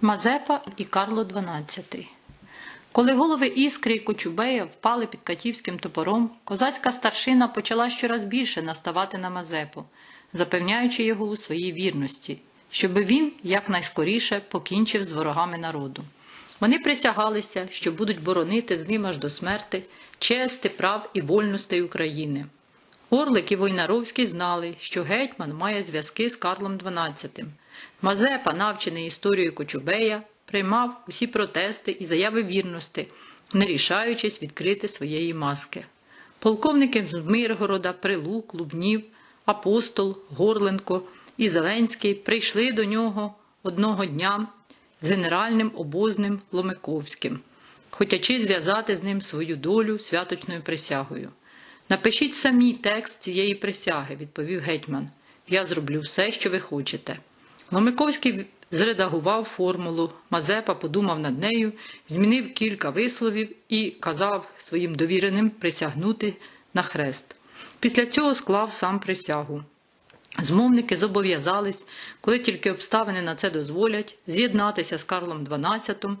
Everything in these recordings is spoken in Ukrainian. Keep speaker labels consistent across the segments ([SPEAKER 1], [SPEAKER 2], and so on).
[SPEAKER 1] Мазепа і Карло XII Коли голови Іскри і Кочубея впали під Катівським топором, козацька старшина почала щораз більше наставати на Мазепу, запевняючи його у своїй вірності, щоби він якнайскоріше покінчив з ворогами народу. Вони присягалися, що будуть боронити з ним аж до смерти чести, прав і вольностей України. Орлик і Войнаровський знали, що гетьман має зв'язки з Карлом XII. Мазепа, навчений історією Кочубея, приймав усі протести і заяви вірності, не рішаючись відкрити своєї маски. Полковники з Миргорода, Прилук, Лубнів, Апостол, Горленко і Зеленський прийшли до нього одного дня з генеральним обозним Ломиковським, хотячи зв'язати з ним свою долю святочною присягою. Напишіть самі текст цієї присяги, відповів гетьман. Я зроблю все, що ви хочете. Ломиковський зредагував формулу, Мазепа подумав над нею, змінив кілька висловів і казав своїм довіреним присягнути на хрест. Після цього склав сам присягу. Змовники зобов'язались, коли тільки обставини на це дозволять, з'єднатися з Карлом XII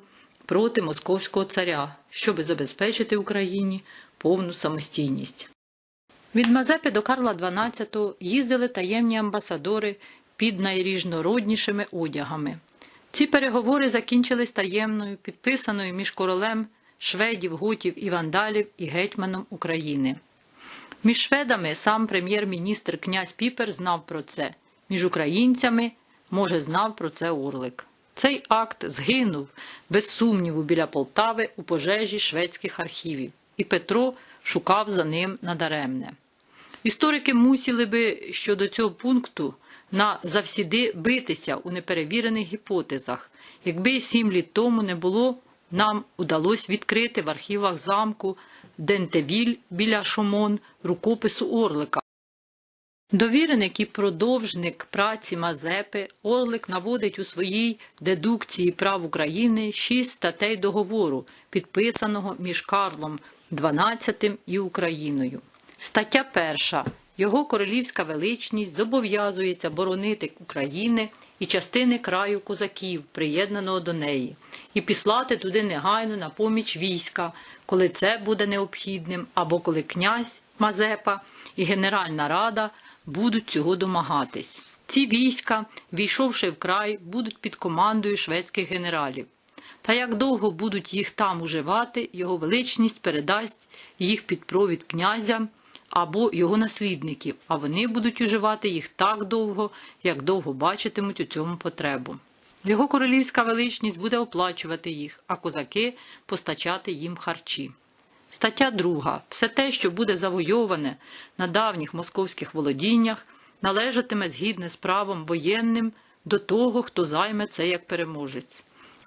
[SPEAKER 1] проти московського царя, щоби забезпечити Україні повну самостійність. Від Мазепи до Карла XII їздили таємні амбасадори під найріжнороднішими одягами. Ці переговори закінчились таємною, підписаною між королем шведів, готів і вандалів і гетьманом України. Між шведами сам прем'єр-міністр князь Піпер знав про це, між українцями, може, знав про це Орлик. Цей акт згинув без сумніву біля Полтави у пожежі шведських архівів, і Петро шукав за ним надаремне. Історики мусили би щодо цього пункту на завсіди битися у неперевірених гіпотезах, якби сім літ тому не було, нам удалось відкрити в архівах замку Дентевіль біля Шомон рукопису Орлика. Довіреник і продовжник праці Мазепи Орлик наводить у своїй дедукції прав України шість статей договору, підписаного між Карлом XII і Україною. Стаття перша. Його королівська величність зобов'язується боронити України і частини краю козаків, приєднаного до неї, і післати туди негайно на поміч війська, коли це буде необхідним, або коли князь Мазепа і Генеральна Рада будуть цього домагатись. Ці війська, війшовши в край, будуть під командою шведських генералів. Та як довго будуть їх там уживати, його величність передасть їх під провід князя або його наслідників, а вони будуть уживати їх так довго, як довго бачитимуть у цьому потребу. Його королівська величність буде оплачувати їх, а козаки постачати їм харчі. Стаття 2. Все те, що буде завойоване на давніх московських володіннях, належатиме згідно з правом воєнним до того, хто займе це як переможець.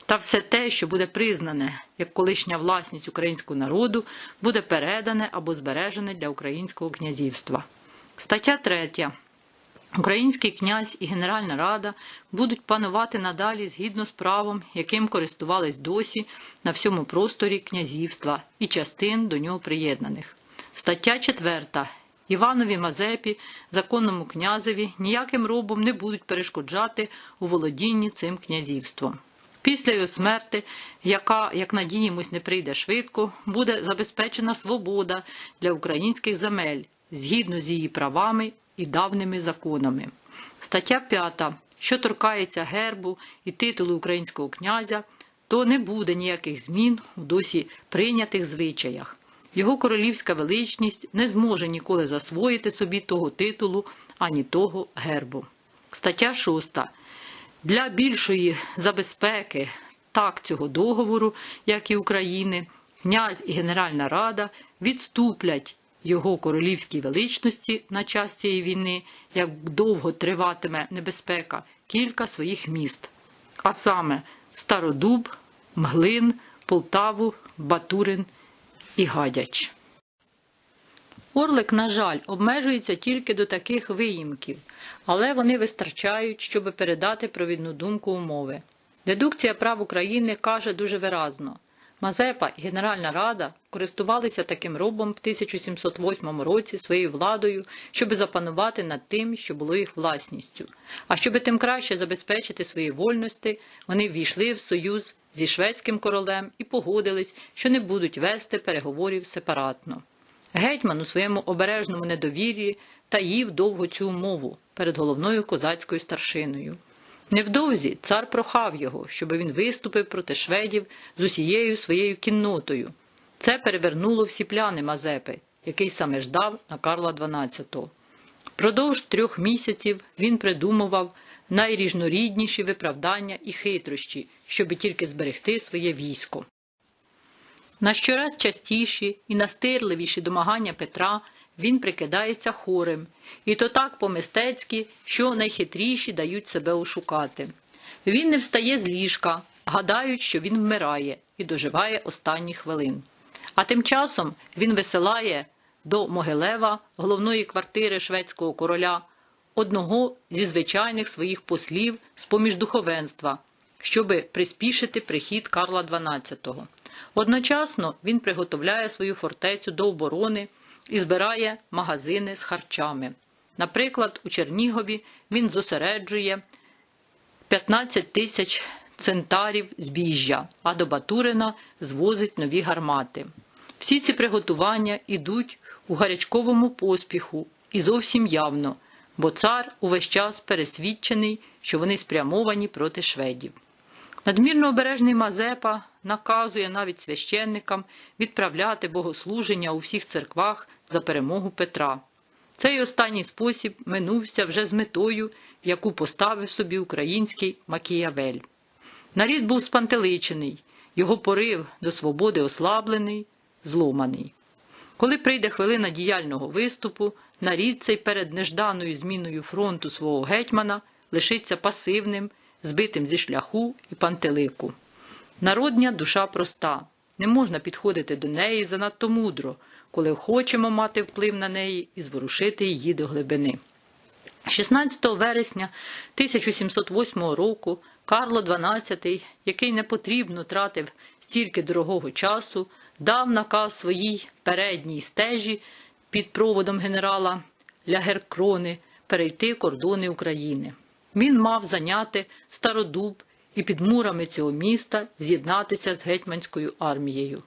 [SPEAKER 1] Та все те, що буде признане як колишня власність українського народу, буде передане або збережене для українського князівства. Стаття 3. Український князь і Генеральна Рада будуть панувати надалі згідно з правом, яким користувались досі на всьому просторі князівства і частин до нього приєднаних. Стаття 4. Іванові Мазепі, законному князеві, ніяким робом не будуть перешкоджати у володінні цим князівством. Після його смерти, яка, як надіємось, не прийде швидко, буде забезпечена свобода для українських земель згідно з її правами і давними законами. Стаття 5. Що торкається гербу і титулу українського князя, то не буде ніяких змін у досі прийнятих звичаях. Його королівська величність не зможе ніколи засвоїти собі того титулу ані того гербу. Стаття 6. Для більшої забезпеки так цього договору, як і України, князь і Генеральна Рада відступлять його королівській величності на час цієї війни, як довго триватиме небезпека, кілька своїх міст, а саме Стародуб, Мглин, Полтаву, Батурин і Гадяч. Орлик, на жаль, обмежується тільки до таких виїмків, але вони вистачають, щоб передати провідну думку умови. Дедукція прав України каже дуже виразно Мазепа і Генеральна Рада користувалися таким робом в 1708 році своєю владою, щоби запанувати над тим, що було їх власністю. А щоби тим краще забезпечити свої вольності, вони ввійшли в союз зі шведським королем і погодились, що не будуть вести переговорів сепаратно. Гетьман у своєму обережному недовір'ї таїв довго цю умову перед головною козацькою старшиною. Невдовзі цар прохав його, щоби він виступив проти шведів з усією своєю кіннотою. Це перевернуло всі пляни Мазепи, який саме ждав на Карла XII. Продовж трьох місяців він придумував найріжнорідніші виправдання і хитрощі, щоби тільки зберегти своє військо. На щораз частіші і настирливіші домагання Петра він прикидається хорем, і то так по-мистецьки, що найхитріші дають себе ошукати. Він не встає з ліжка, гадають, що він вмирає і доживає останні хвилин. А тим часом він висилає до Могилева, головної квартири шведського короля, одного зі звичайних своїх послів з поміж духовенства, щоби приспішити прихід Карла XII. Одночасно він приготовляє свою фортецю до оборони і збирає магазини з харчами. Наприклад, у Чернігові він зосереджує 15 тисяч центарів збіжжя, а до Батурина звозить нові гармати. Всі ці приготування йдуть у гарячковому поспіху і зовсім явно, бо цар увесь час пересвідчений, що вони спрямовані проти шведів. Надмірно обережний Мазепа наказує навіть священникам відправляти богослуження у всіх церквах за перемогу Петра. Цей останній спосіб минувся вже з метою, яку поставив собі український Макіявель. Нарід був спантеличений, його порив до свободи ослаблений, зломаний. Коли прийде хвилина діяльного виступу, нарід цей перед нежданою зміною фронту свого гетьмана лишиться пасивним, збитим зі шляху і пантелику. Народня душа проста, не можна підходити до неї занадто мудро, коли хочемо мати вплив на неї і зворушити її до глибини. 16 вересня 1708 року Карло XII, який непотрібно тратив стільки дорогого часу, дав наказ своїй передній стежі під проводом генерала Лягеркрони перейти кордони України. Він мав зайняти Стародуб і під мурами цього міста з'єднатися з гетьманською армією.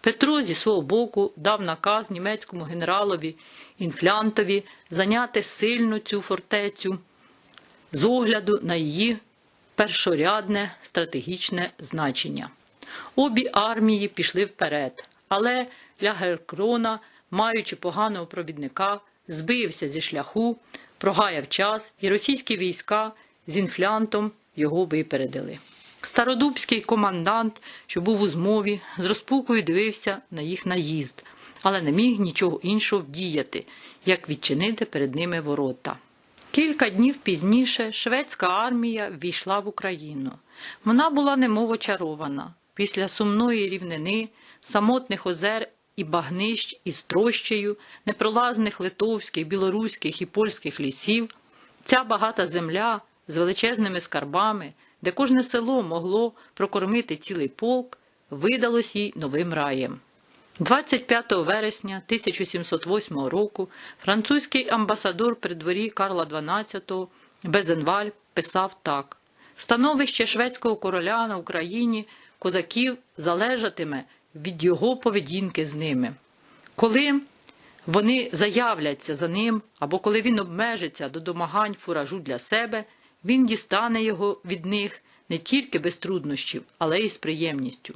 [SPEAKER 1] Петро зі свого боку дав наказ німецькому генералові Інфлянтові зайняти сильно цю фортецю з огляду на її першорядне стратегічне значення. Обі армії пішли вперед, але Лягеркрона, маючи поганого провідника, збився зі шляху, прогаяв час, і російські війська з інфлянтом його випередили. Стародубський командант, що був у змові, з розпукою дивився на їх наїзд, але не міг нічого іншого вдіяти, як відчинити перед ними ворота. Кілька днів пізніше шведська армія ввійшла в Україну. Вона була немов очарована. Після сумної рівнини, самотних озер і багнищ із трощею, непролазних литовських, білоруських і польських лісів, ця багата земля з величезними скарбами, де кожне село могло прокормити цілий полк, видалось їй новим раєм. 25 вересня 1708 року французький амбасадор при дворі Карла XII Безенваль писав так: становище шведського короля на Україні козаків залежатиме від його поведінки з ними. Коли вони заявляться за ним, або коли він обмежиться до домагань фуражу для себе, він дістане його від них не тільки без труднощів, але й з приємністю.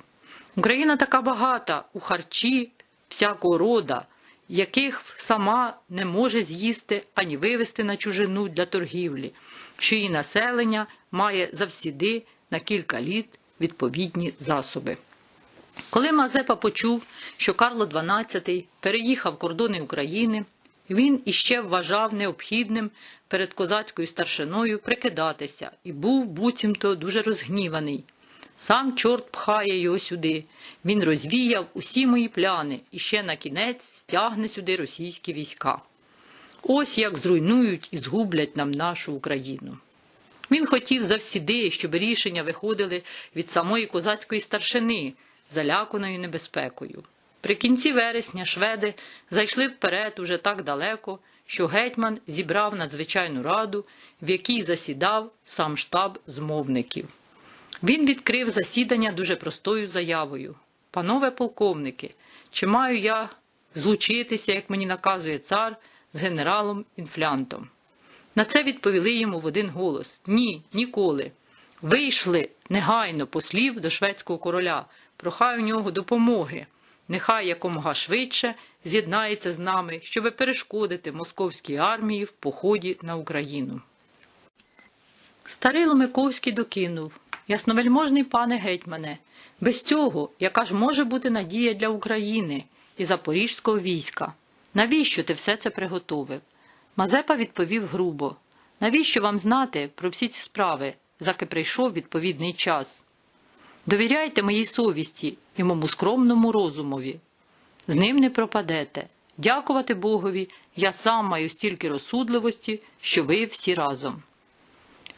[SPEAKER 1] Україна така багата у харчі всякого рода, яких сама не може з'їсти ані вивезти на чужину для торгівлі, що її населення має завсіди на кілька літ відповідні засоби. Коли Мазепа почув, що Карло XII переїхав кордони України, він іще вважав необхідним перед козацькою старшиною прикидатися і був буцімто дуже розгніваний. Сам чорт пхає його сюди. Він розвіяв усі мої пляни і ще на кінець стягне сюди російські війська. Ось як зруйнують і згублять нам нашу Україну. Він хотів завсіди, щоб рішення виходили від самої козацької старшини, заляканою небезпекою. При кінці вересня шведи зайшли вперед уже так далеко, що гетьман зібрав надзвичайну раду, в якій засідав сам штаб змовників. Він відкрив засідання дуже простою заявою: Панове полковники, чи маю я злучитися, як мені наказує цар, з генералом інфлянтом? На це відповіли йому в один голос: Ні, ніколи. Вийшли негайно послів до шведського короля, прохай у нього допомоги. Нехай якомога швидше з'єднається з нами, щоби перешкодити московській армії в поході на Україну. Старий Ломиковський докинув Ясновельможний пане гетьмане, без цього, яка ж може бути надія для України і запорізького війська? Навіщо ти все це приготовив? Мазепа відповів грубо навіщо вам знати про всі ці справи, заки прийшов відповідний час? Довіряйте моїй совісті і моєму скромному розумові. З ним не пропадете. Дякувати Богові, я сам маю стільки розсудливості, що ви всі разом.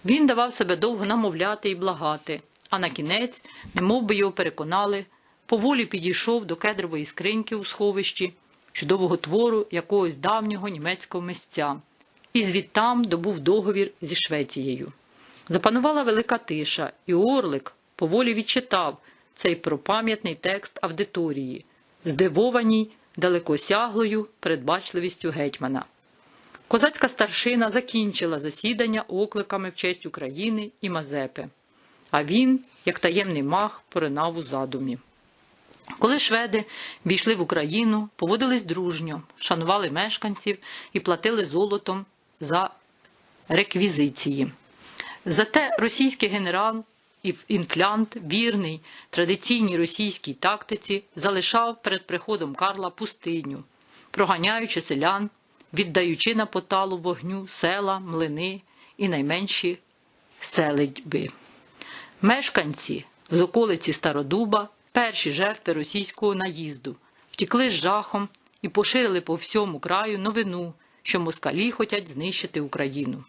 [SPEAKER 1] Він давав себе довго намовляти і благати, а на кінець, немов би його переконали, поволі підійшов до кедрової скриньки у сховищі, чудового твору якогось давнього німецького мисця, і звідтам добув договір зі Швецією. Запанувала велика тиша, і Орлик поволі відчитав цей пропам'ятний текст аудиторії, здивованій далекосяглою передбачливістю гетьмана. Козацька старшина закінчила засідання окликами в честь України і Мазепи, а він, як таємний мах, поринав у задумі. Коли шведи війшли в Україну, поводились дружньо, шанували мешканців і платили золотом за реквізиції. Зате російський генерал інфлянт, вірний традиційній російській тактиці, залишав перед приходом Карла пустиню, проганяючи селян, віддаючи на поталу вогню села, млини і найменші селедьби. Мешканці з околиці Стародуба, перші жертви російського наїзду, втікли з жахом і поширили по всьому краю новину, що москалі хотять знищити Україну.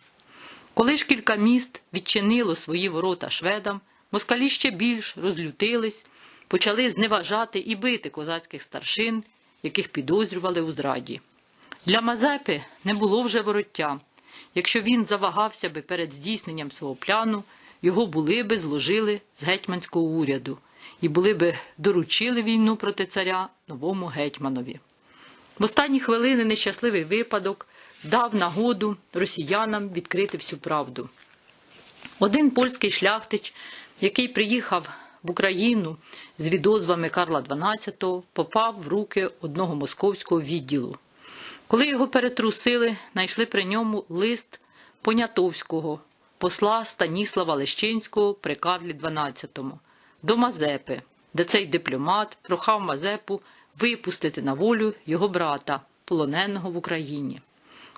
[SPEAKER 1] Коли ж кілька міст відчинило свої ворота шведам, москалі ще більш розлютились, почали зневажати і бити козацьких старшин, яких підозрювали у зраді. Для Мазепи не було вже вороття. Якщо він завагався би перед здійсненням свого плану, його були би зложили з гетьманського уряду і були би доручили війну проти царя новому гетьманові. В останні хвилини нещасливий випадок дав нагоду росіянам відкрити всю правду. Один польський шляхтич, який приїхав в Україну з відозвами Карла XII, попав в руки одного московського відділу. Коли його перетрусили, знайшли при ньому лист Понятовського, посла Станіслава Лещинського при Карлі XII, до Мазепи, де цей дипломат прохав Мазепу випустити на волю його брата, полоненого в Україні.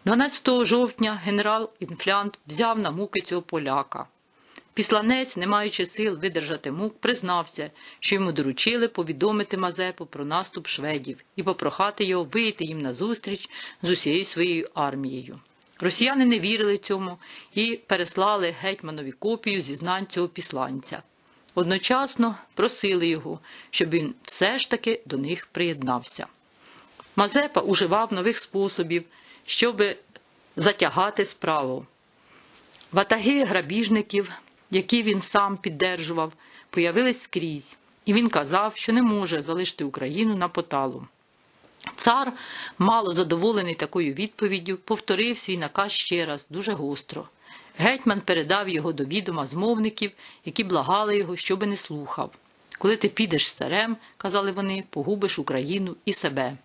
[SPEAKER 1] 12 жовтня генерал Інфлянт взяв на муки цього поляка. Післанець, не маючи сил видержати мук, признався, що йому доручили повідомити Мазепу про наступ шведів і попрохати його вийти їм назустріч з усією своєю армією. Росіяни не вірили цьому і переслали гетьманові копію зізнань цього післанця. Одночасно просили його, щоб він все ж таки до них приєднався. Мазепа уживав нових способів, щоб затягати справу. Ватаги грабіжників, які він сам піддержував, появились скрізь, і він казав, що не може залишити Україну на поталу. Цар, мало задоволений такою відповіддю, повторив свій наказ ще раз дуже гостро. Гетьман передав його до відома змовників, які благали його, щоби не слухав. Коли ти підеш з царем, казали вони, погубиш Україну і себе.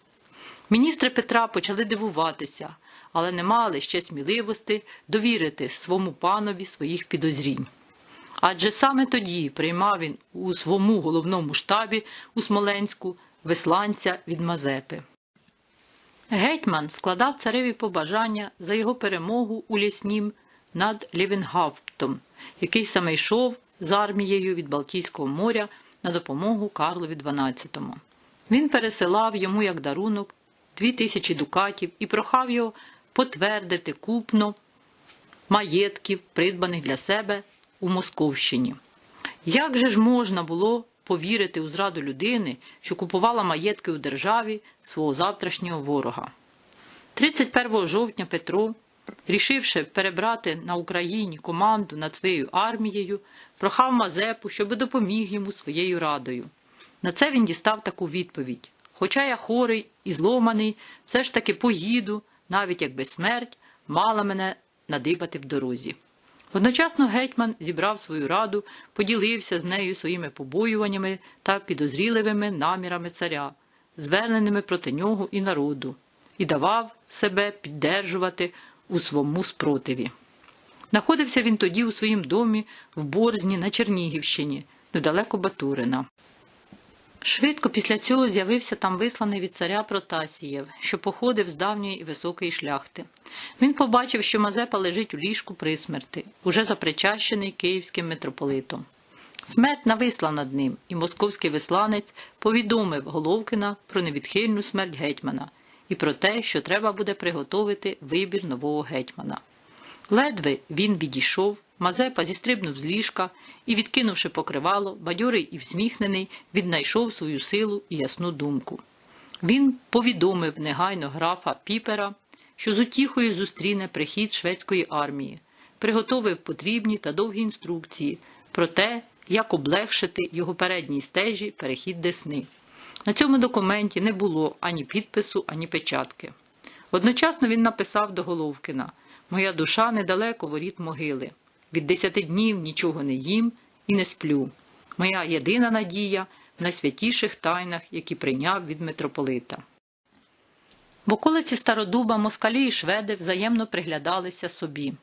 [SPEAKER 1] Міністри Петра почали дивуватися, але не мали ще сміливості довірити своєму панові своїх підозрінь. Адже саме тоді приймав він у своєму головному штабі у Смоленську весланця від Мазепи. Гетьман складав цареві побажання за його перемогу у ліснім над Лівенгафтом, який саме йшов з армією від Балтійського моря на допомогу Карлові XII. Він пересилав йому як дарунок дві тисячі дукатів і прохав його потвердити купно маєтків, придбаних для себе у Московщині. Як же ж можна було повірити у зраду людини, що купувала маєтки у державі свого завтрашнього ворога. 31 жовтня Петро, рішивши перебрати на Україні команду над своєю армією, прохав Мазепу, щоби допоміг йому своєю радою. На це він дістав таку відповідь: Хоча я хорий і зломаний, все ж таки поїду, навіть якби смерть мала мене надибати в дорозі. Одночасно гетьман зібрав свою раду, поділився з нею своїми побоюваннями та підозріливими намірами царя, зверненими проти нього і народу, і давав себе піддержувати у своєму спротиві. Знаходився він тоді у своїм домі в Борзні на Чернігівщині, недалеко Батурина. Швидко після цього з'явився там висланий від царя Протасієв, що походив з давньої і високої шляхти. Він побачив, що Мазепа лежить у ліжку при смерти, уже запричащений київським митрополитом. Смерть нависла над ним, і московський висланець повідомив Головкина про невідхильну смерть гетьмана і про те, що треба буде приготовити вибір нового гетьмана. Ледве він відійшов, Мазепа зістрибнув з ліжка і, відкинувши покривало, бадьорий і всміхнений, віднайшов свою силу і ясну думку. Він повідомив негайно графа Піпера, що з утіхою зустріне прихід шведської армії, приготовив потрібні та довгі інструкції про те, як облегшити його передній стежі перехід Десни. На цьому документі не було ані підпису, ані печатки. Одночасно він написав до Головкина Моя душа недалеко воріт могили. Від десяти днів нічого не їм і не сплю. Моя єдина надія в найсвятіших тайнах, які прийняв від митрополита. В околиці Стародуба москалі і шведи взаємно приглядалися собі.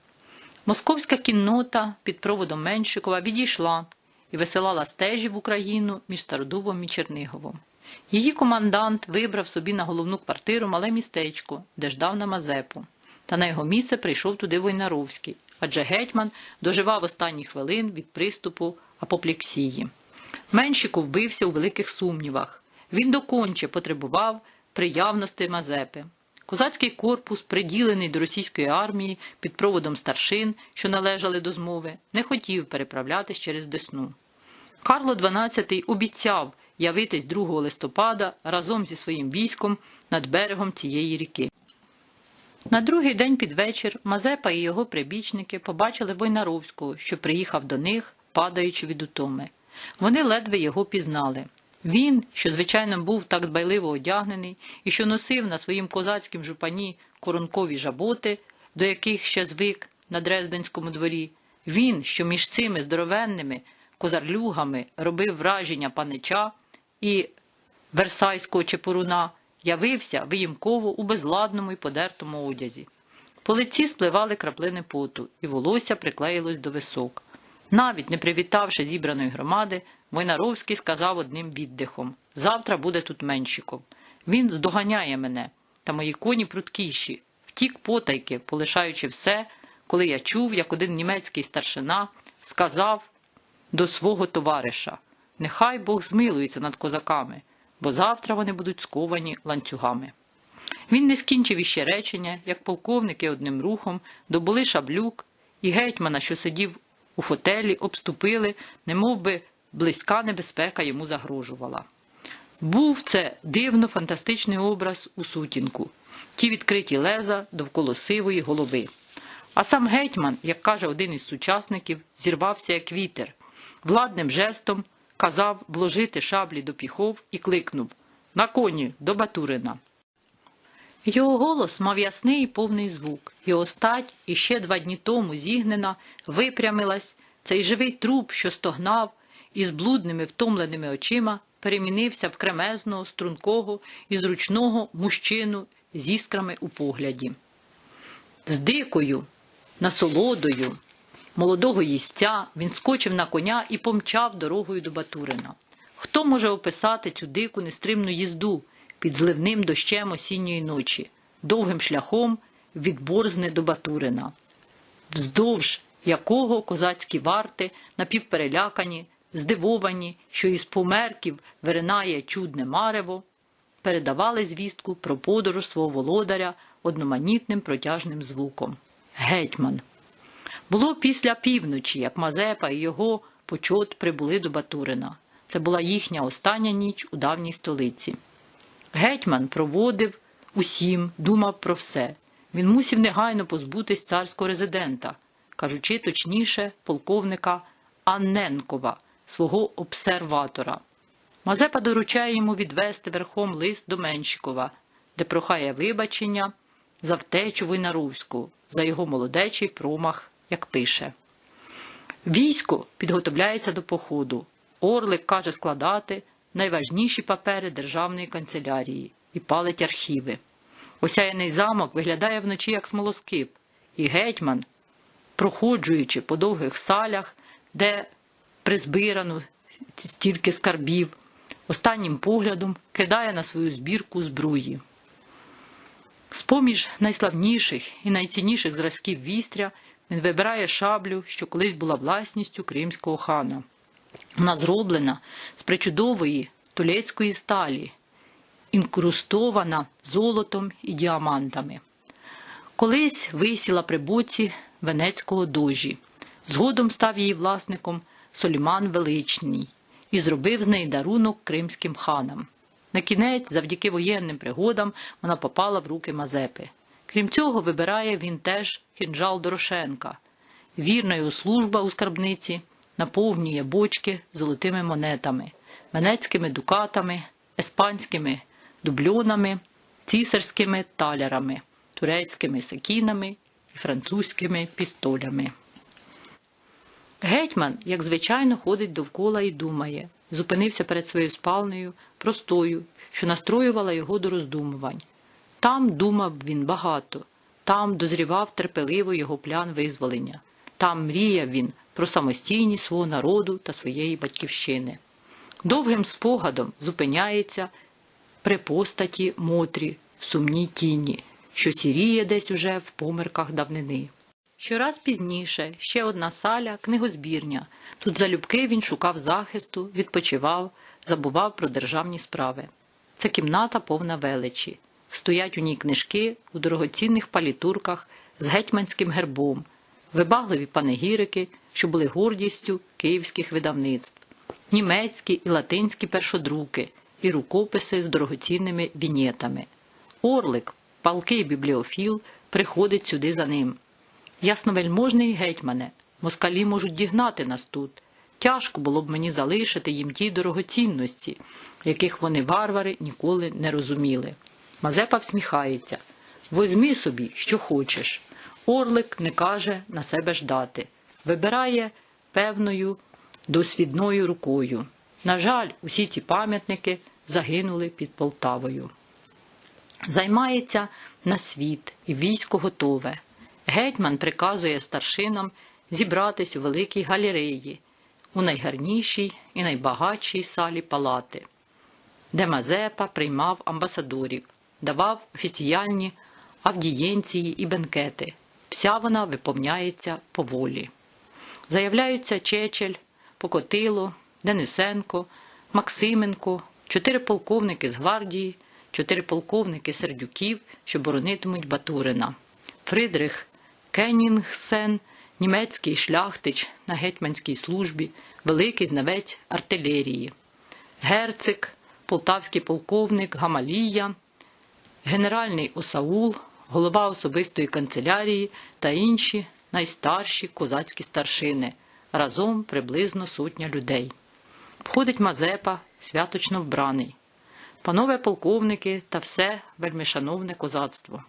[SPEAKER 1] Московська кіннота під проводом Меншикова відійшла і висилала стежі в Україну між Стародубом і Черниговом. Її командант вибрав собі на головну квартиру мале містечко, де ждав на Мазепу. Та на його місце прийшов туди Войнаровський, адже гетьман доживав останні хвилин від приступу апоплексії. Меншику вбився у великих сумнівах. Він доконче потребував приявності Мазепи. Козацький корпус, приділений до російської армії під проводом старшин, що належали до змови, не хотів переправлятись через Десну. Карло XII обіцяв явитись 2 листопада разом зі своїм військом над берегом цієї ріки. На другий день під вечір Мазепа і його прибічники побачили Войнаровського, що приїхав до них, падаючи від утоми. Вони ледве його пізнали. Він, що, звичайно, був так дбайливо одягнений і що носив на своїм козацькім жупані коронкові жаботи, до яких ще звик на Дрезденському дворі, він, що між цими здоровенними козарлюгами робив враження панича і версайського чепуруна, явився виїмково у безладному і подертому одязі. По лиці спливали краплини поту, і волосся приклеїлось до висок. Навіть не привітавши зібраної громади, Войнаровський сказав одним віддихом Завтра буде тут Меншиков. Він здоганяє мене, та мої коні пруткіші, втік потайки, полишаючи все, коли я чув, як один німецький старшина сказав до свого товариша Нехай Бог змилується над козаками, бо завтра вони будуть сковані ланцюгами. Він не скінчив іще речення, як полковники одним рухом добули шаблюк і гетьмана, що сидів у фотелі, обступили, немов би близька небезпека йому загрожувала. Був це дивно фантастичний образ у сутінку, ті відкриті леза довкола сивої голови. А сам гетьман, як каже один із сучасників, зірвався як вітер, владним жестом казав вложити шаблі до піхов і кликнув На коні до Батурина. Його голос мав ясний і повний звук. Його стать іще два дні тому зігнена, випрямилась, цей живий труп, що стогнав, із блудними втомленими очима, перемінився в кремезного, стрункого і зручного мужчину з іскрами у погляді. З дикою, насолодою, молодого їстця він скочив на коня і помчав дорогою до Батурина. Хто може описати цю дику нестримну їзду під зливним дощем осінньої ночі, довгим шляхом від Борзни до Батурина, вздовж якого козацькі варти, напівперелякані, здивовані, що із померків виринає чудне марево, передавали звістку про подорож свого володаря одноманітним протяжним звуком. Гетьман. Було після півночі, як Мазепа і його почот прибули до Батурина. Це була їхня остання ніч у давній столиці. Гетьман проводив усім, думав про все. Він мусів негайно позбутись царського резидента, кажучи точніше, полковника Анненкова, свого обсерватора. Мазепа доручає йому відвести верхом лист до Меншикова, де прохає вибачення за втечу Войнаровську, за його молодечий промах, як пише. Військо підготовляється до походу. Орлик каже складати найважніші папери державної канцелярії і палить архіви. Осяяний замок виглядає вночі як смолоскип, і гетьман, проходжуючи по довгих салях, де призбирано стільки скарбів, останнім поглядом кидає на свою збірку збруї. З-поміж найславніших і найцінніших зразків вістря він вибирає шаблю, що колись була власністю кримського хана. Вона зроблена з причудової тулецької сталі, інкрустована золотом і діамантами. Колись висіла при боці венецького дожі. Згодом став її власником Соліман Величний і зробив з неї дарунок кримським ханам. На кінець, завдяки воєнним пригодам, вона попала в руки Мазепи. Крім цього, вибирає він теж кінжал Дорошенка. Вірна його служба у скарбниці наповнює бочки золотими монетами, венецькими дукатами, еспанськими дубльонами, цісарськими талярами, турецькими сакінами і французькими пістолями. Гетьман, як звичайно, ходить довкола і думає, зупинився перед своєю спальнею, простою, що настроювала його до роздумувань. Там думав він багато, там дозрівав терпеливо його план визволення, там мріяв він про самостійність свого народу та своєї батьківщини. Довгим спогадом зупиняється при постаті Мотрі в сумній тіні, що сіріє десь уже в померках давнини. Щораз пізніше ще одна саля, книгозбірня. Тут залюбки він шукав захисту, відпочивав, забував про державні справи. Це кімната повна величі. Стоять у ній книжки у дорогоцінних палітурках з гетьманським гербом, вибагливі панегірики, що були гордістю київських видавництв, німецькі і латинські першодруки і рукописи з дорогоцінними вінєтами. Орлик, палкий бібліофіл, приходить сюди за ним. Ясновельможний гетьмане, москалі можуть дігнати нас тут. Тяжко було б мені залишити їм ті дорогоцінності, яких вони варвари ніколи не розуміли. Мазепа всміхається. Возьми собі, що хочеш. Орлик не каже на себе ждати, вибирає певною досвідною рукою. На жаль, усі ці пам'ятники загинули під Полтавою. Займається на світ і військо готове. Гетьман приказує старшинам зібратись у великій галереї, у найгарнішій і найбагатшій салі палати, де Мазепа приймав амбасадорів, давав офіціальні авдієнції і бенкети. Вся вона виповняється поволі. Заявляються Чечель, Покотило, Денисенко, Максименко, чотири полковники з гвардії, чотири полковники сердюків, що боронитимуть Батурина, Фридрих Кенінгсен, німецький шляхтич на гетьманській службі, великий знавець артилерії, герцик, полтавський полковник Гамалія, генеральний Осаул, голова особистої канцелярії та інші найстарші козацькі старшини, разом приблизно сотня людей. Входить Мазепа, святочно вбраний. Панове полковники та все вельмишановне козацтво.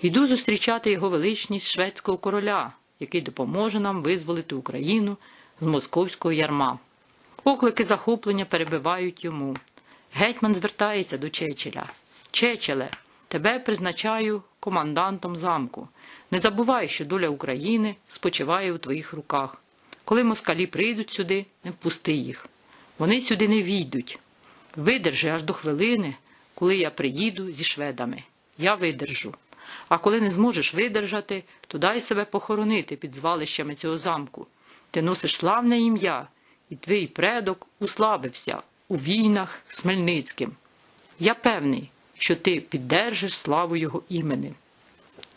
[SPEAKER 1] Йду зустрічати його величність шведського короля, який допоможе нам визволити Україну з московського ярма. Оклики захоплення перебивають йому. Гетьман звертається до Чечеля. Чечеле, тебе призначаю командантом замку. Не забувай, що доля України спочиває у твоїх руках. Коли москалі прийдуть сюди, не впусти їх. Вони сюди не війдуть. Видержи аж до хвилини, коли я приїду зі шведами. Я видержу. А коли не зможеш видержати, то дай себе похоронити під звалищами цього замку. Ти носиш славне ім'я, і твій предок уславився у війнах з Хмельницьким. Я певний, що ти піддержиш славу його імени.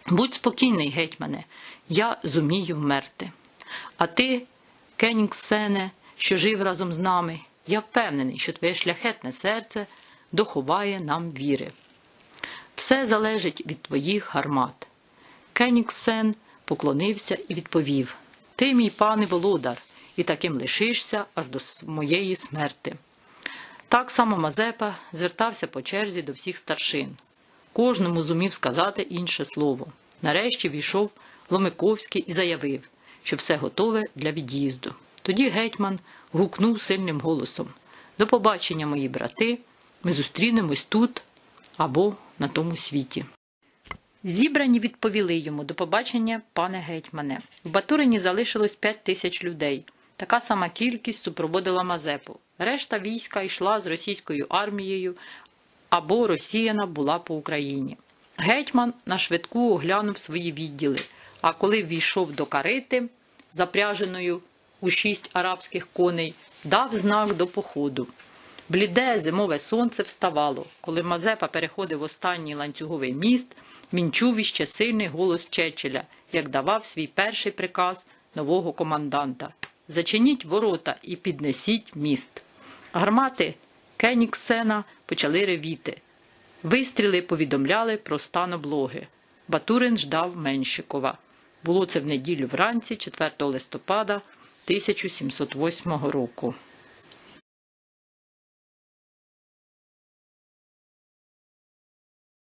[SPEAKER 1] Будь спокійний, гетьмане, я зумію вмерти. А ти, Кенінгсене, що жив разом з нами, Я впевнений, що твоє шляхетне серце доховає нам віри. Все залежить від твоїх гармат. Кенігсен поклонився і відповів: Ти, мій пане володар, і таким лишишся аж до моєї смерти. Так само Мазепа звертався по черзі до всіх старшин. Кожному зумів сказати інше слово. Нарешті війшов Ломиковський і заявив, що все готове для від'їзду. Тоді гетьман гукнув сильним голосом: До побачення, мої брати, ми зустрінемось тут або на тому світі. Зібрані відповіли йому до побачення, пане гетьмане. В Батурині залишилось п'ять тисяч людей. Така сама кількість супроводила Мазепу. Решта війська йшла з російською армією або розсіяна була по Україні. Гетьман на швидку оглянув свої відділи, а коли війшов до карити, запряженою у шість арабських коней, дав знак до походу. Бліде зимове сонце вставало. Коли Мазепа переходив останній ланцюговий міст, він чув іще сильний голос Чечеля, як давав свій перший приказ нового команданта: Зачиніть ворота і піднесіть міст. Гармати Кеніксена почали ревіти. Вистріли повідомляли про стан облоги. Батурин ждав Менщикова. Було це в неділю вранці, 4 листопада 1708 року.